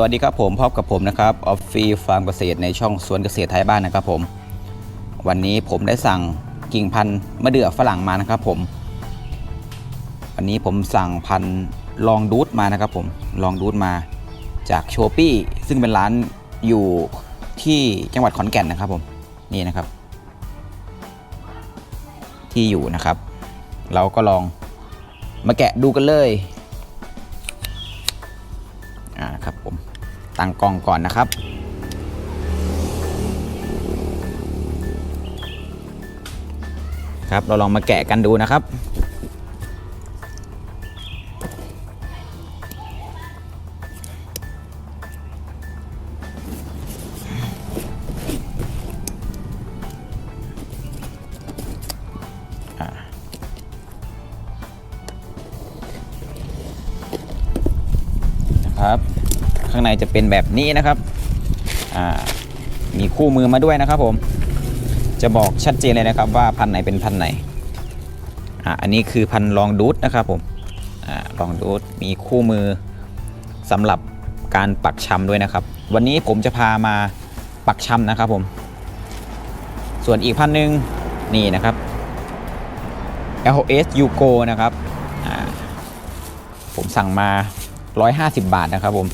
สวัสดีครับผมพบกับผมนะครับออฟฟี่ฟาร์มเกษตรในช่องสวนเกษตรไทยบ้านนะครับผม วันนี้ผมได้สั่งกิ่งพันธุ์มะเดื่อฝรั่งมานะครับผม วันนี้ผมสั่งพันธุ์ลองดูดมานะครับผมลองดูดมาจากโชปี้ซึ่งเป็นร้านอยู่ที่จังหวัดขอนแก่นนะครับผมนี่นะครับ ที่อยู่นะครับ เราก็ลองมาแกะดูกันเลย ตั้งกล้องก่อนนะครับ ครับเราลองมาแกะกันดูนะครับ ข้างในจะเป็นแบบนี้นะครับมีคู่มือมาด้วยนะครับผมจะบอกชัดเจนเลยนะครับว่าพันไหนเป็นพันไหนอ่าอันนี้คือพันลองดูดนะครับผมอ่าลองดูดมีคู่มือสำหรับการปักชำด้วยนะครับ วันนี้ผมจะพามาปักชำนะครับผม ส่วนอีกพันหนึ่งนี่นะครับ LS Yugo นะครับผมสั่งมา 150 บาทนะครับผม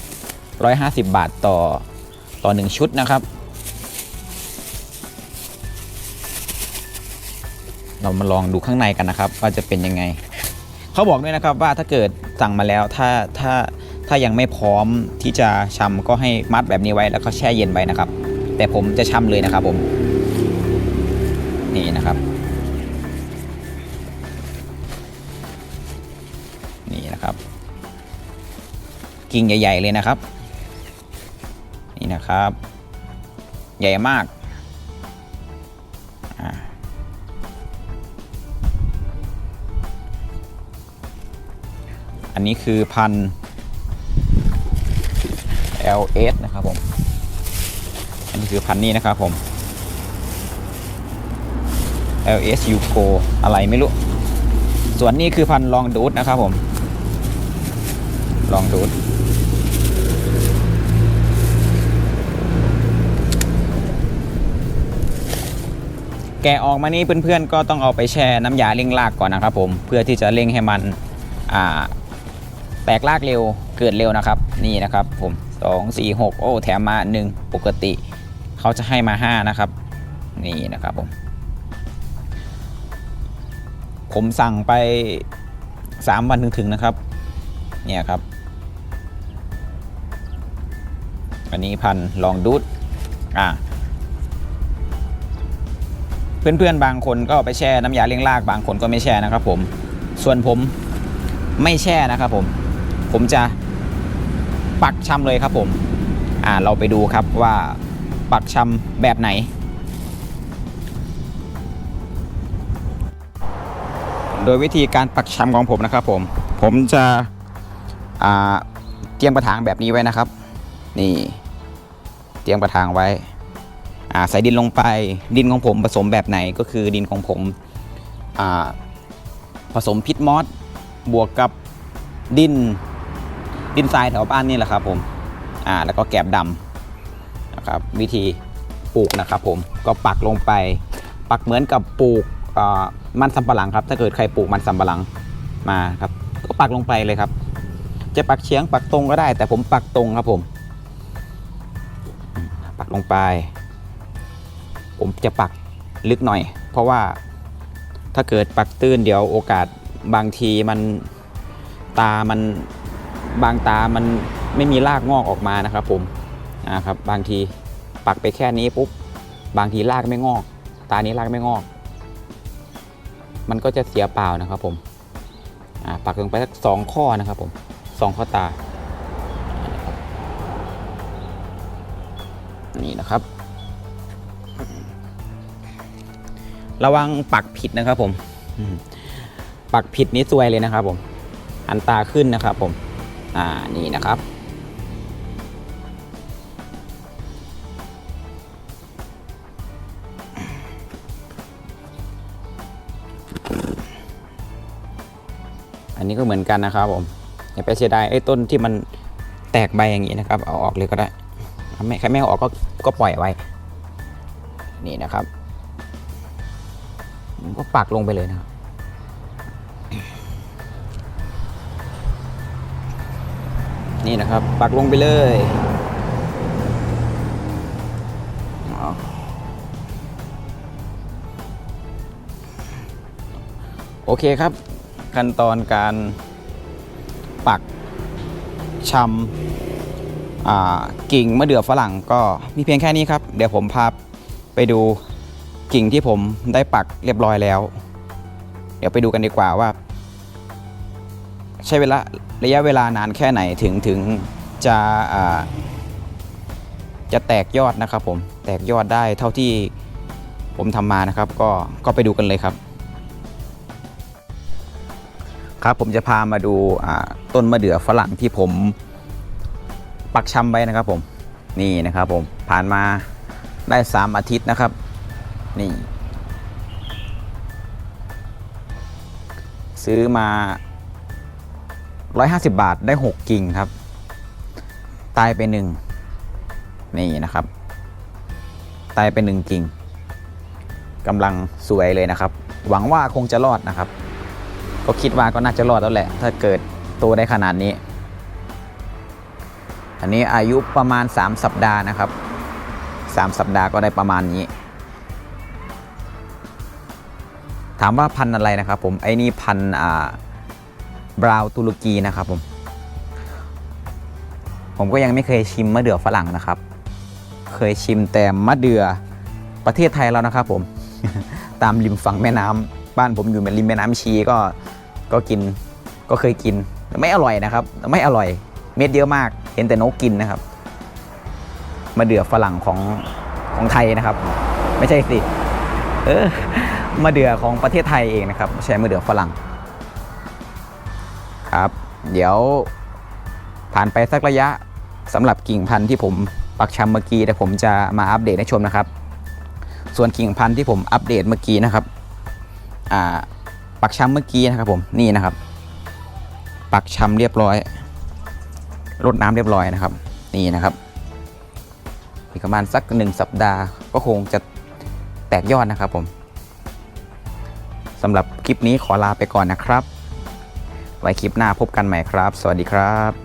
150 บาทต่อต่อ 1 ชุดนะครับ เรามาลองดูข้างในกันนะครับ ว่าจะเป็นยังไง เขาบอกด้วยนะครับว่าถ้าเกิดสั่งมาแล้วถ้าถ้าถ้ายังไม่พร้อมที่จะชำก็ให้มัดแบบนี้ไว้แล้วก็แช่เย็นไว้นะครับ แต่ผมจะชำเลยนะครับผมนี่นะครับนี่นะครับ กิ่งใหญ่ ๆ เลยนะครับ นะครับ ใหญ่มากอันนี้คือพัน LS นะครับผม อันนี้คือพันนี้นะครับผม LS Yugo อะไรไม่รู้ ส่วนนี้คือพันลองดูดนะครับผม ลองดูด แกะออกมานี่เพื่อนๆก็ต้องเอาไปแช่น้ำยาเร่งรากก่อนนะครับผมเพื่อที่จะเร่งให้มันแตกรากเร็วเกิดเร็วนะครับ นี่นะครับผม2 4 6 โอ้แถมมา 1 ปกติ เขาจะให้มา 5 นะครับ นี่นะครับผม ผมสั่งไป 3 วันถึงถึงนะครับ เนี่ยครับ อันนี้พันลองดูดอ่า เพื่อนๆบางคนก็ไปแช่น้ำยาเลี้ยงรากบางคนก็ไม่แช่นะครับผมส่วนผมไม่แช่นะครับผม ผมจะปักชำเลยครับผมอ่าเราไปดูครับว่าปักชำแบบไหน โดยวิธีการปักชำของผมนะครับผมผมจะอ่าเตรียมกระถางแบบนี้ไว้นะครับ นี่ เตรียมกระถางไว้ ใส่ดินลงไป ดินของผมผสมแบบไหนก็คือดินของผมผสมพิษมอสบวกกับดินดินทรายแถวบ้านนี่แหละครับผมอ่าแล้วก็แกบดำนะครับวิธีปลูกนะครับผมก็ปักลงไป ปักเหมือนกับปลูกมันสำปะหลังครับ ถ้าเกิดใครปลูกมันสำปะหลังมาครับ ก็ปักลงไปเลยครับ จะปักเฉียงปักตรงก็ได้ แต่ผมปักตรงครับผม ปักลงไป ผมจะปักลึกหน่อย เพราะว่าถ้าเกิดปักตื้นเดี๋ยวโอกาสบางทีมันตามันบางตามันไม่มีรากงอกออกมานะครับ ผมนะครับบางทีปักไปแค่นี้ปุ๊บบางทีรากไม่งอก ตานี้รากไม่งอก มันก็จะเสียเปล่านะครับ ผมอ่าปักลงไปสักสองข้อนะครับ ผมสองข้อตานี่นะครับ ระวังปักผิดนะครับผมอืมปักผิดนี่ซวยเลยนะครับผม อันตาขึ้นนะครับผม อ่านี่นะครับ อันนี้ก็เหมือนกันนะครับผม อย่าไปเสียดายไอ้ต้นที่มันแตกใบอย่างนี้นะครับ เอาออกเลยก็ได้ไม่ใครไม่เอาออกก็ก็ปล่อยไว้ นี่นะครับ ผมก็ปักลงไปเลยนะครับ นี่นะครับ ปักลงไปเลยโอเคครับ ขั้นตอนการปักชำกิ่งมะเดื่อฝรั่งก็มีเพียงแค่นี้ครับ เดี๋ยวผมพาไปดู กิ่งที่ผมได้ปักเรียบร้อยแล้ว เดี๋ยวไปดูกันดีกว่าว่า ใช้เวลาระยะเวลานานแค่ไหนถึงถึงจะจะแตกยอดนะครับผมแตกยอดได้เท่าที่ผมทำมานะครับ ก็ก็ไปดูกันเลยครับครับผมจะพามาดูต้นมะเดื่อฝรั่งที่ผมปักชำไว้นะครับผมนี่นะครับผมผ่านมาได้ 3 อาทิตย์นะครับ นี่ ซื้อมา 150 บาทได้ 6 กิ่งครับ ตายไปหนึ่งนี่นะครับ ตายไปหนึ่งกิ่งกำลังสวยเลยนะครับ หวังว่าคงจะรอดนะครับ ก็คิดว่าก็น่าจะรอดแล้วแหละ ถ้าเกิดโตได้ขนาดนี้ อันนี้อายุประมาณ 3 สัปดาห์นะครับ 3 สัปดาห์ก็ได้ประมาณนี้ามว่าพันอะไรนะครับผมไอ้นี่พันอ่าบราวตุรกีนะครับผมผมก็ยังไม่เคยชิมมะเดื่อฝรั่งนะครับ เคยชิมแต่มะเดื่อประเทศไทยแล้วนะครับผม ตามริมฝั่งแม่น้ำบ้านผมอยู่ริมแม่น้ำชีก็ก็กินก็เคยกินไม่อร่อยนะครับ ไม่อร่อยเม็ดเยอะมาก เห็นแต่นกกินนะครับมะเดื่อฝรั่งของของไทยนะครับ ไม่ใช่สิ เออ มะเดื่อของประเทศไทยเองนะครับใช่มะเดื่อฝรั่งครับ เดี๋ยวผ่านไปสักระยะสำหรับกิ่งพันธุ์ที่ผมปักชำเมื่อกี้แต่ผมจะมาอัปเดตให้ชมนะครับ ส่วนกิ่งพันธุ์ที่ผมอัปเดตเมื่อกี้นะครับอ่าปักชำเมื่อกี้นะครับผมนี่นะครับ ปักชำเรียบร้อยรดน้ำเรียบร้อยนะครับ นี่นะครับอีกประมาณสักหนึ่งสัปดาห์ก็คงจะแตกยอดนะครับผม สำหรับคลิปนี้ขอลาไปก่อนนะครับ ไว้คลิปหน้าพบกันใหม่ครับ สวัสดีครับ